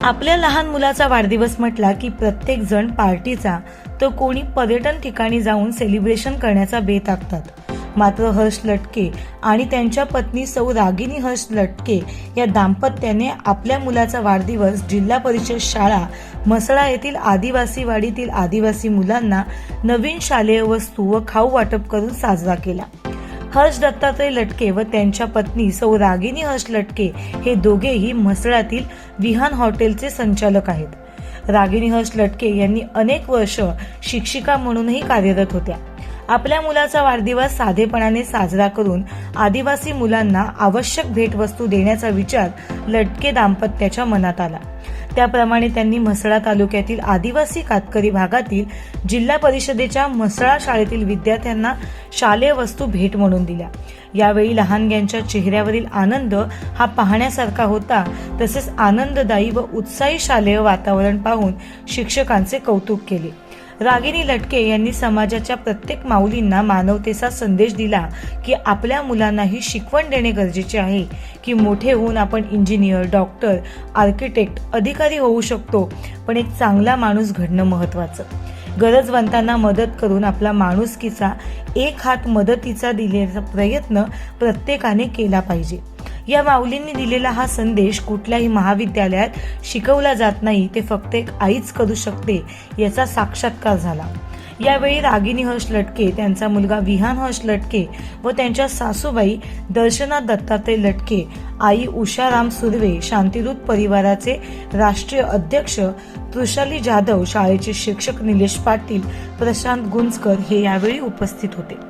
आपल्या लहान मुलाचा वाढदिवस म्हटला की प्रत्येक जण पार्टीचा तर कोणी पर्यटन ठिकाणी जाऊन सेलिब्रेशन करण्याचा बेत आखतात मात्र हर्ष लटके आणि त्यांच्या पत्नी सौ रागिनी हर्ष लटके या दाम्पत्याने आपल्या मुलाचा वाढदिवस जिल्हा परिषद शाळा म्हसळा येथील आदिवासी वाडीतील आदिवासी मुलांना नवीन शालेय वस्तू व खाऊ वाटप करून साजरा केला. हर्ष दत्तात्रय लटके व त्यांच्या पत्नी सौ रागिनी हर्ष लटके हे दोघेही म्हसळातील विहान हॉटेलचे संचालक आहेत. रागिनी हर्ष लटके यांनी अनेक वर्ष शिक्षिका म्हणूनही कार्यरत होत्या. आपल्या मुलाचा वाढदिवस साधेपणाने साजरा करून आदिवासी मुलांना आवश्यक भेटवस्तू देण्याचा विचार लटके दाम्पत्याच्या मनात आला. त्याप्रमाणे त्यांनी म्हसळा तालुक्यातील आदिवासी कातकरी भागातील जिल्हा परिषदेच्या म्हसळा शाळेतील विद्यार्थ्यांना शालेय वस्तू भेट म्हणून दिल्या. यावेळी लहानग्यांच्या चेहऱ्यावरील आनंद हा पाहण्यासारखा होता तसेच आनंददायी व उत्साही शालेय वातावरण पाहून शिक्षकांचे कौतुक केले. रागिनी लटके यांनी समाजाच्या प्रत्येक माऊलींना मानवतेचा संदेश दिला की आपल्या मुलांनाही शिकवण देणे गरजेचे आहे की मोठे होऊन आपण इंजिनियर डॉक्टर आर्किटेक्ट अधिकारी होऊ शकतो पण एक चांगला माणूस घडणं महत्त्वाचं. गरजवंतांना मदत करून आपला माणुसकीचा एक हात मदतीचा दिलेला प्रयत्न प्रत्येकाने केला पाहिजे. या माऊलींनी दिलेला हा संदेश कुठल्याही महाविद्यालयात शिकवला जात नाही ते फक्त एक आईच करू शकते याचा साक्षात्कार झाला. यावेळी रागिनी हर्ष लटके त्यांचा मुलगा विहान हर्ष लटके व त्यांच्या सासूबाई दर्शना दत्तात्रय लटके आई उषाराम सुर्वे शांतिदूत परिवाराचे राष्ट्रीय अध्यक्ष तृषाली जाधव शाळेचे शिक्षक निलेश पाटील प्रशांत गुंजकर हे यावेळी उपस्थित होते.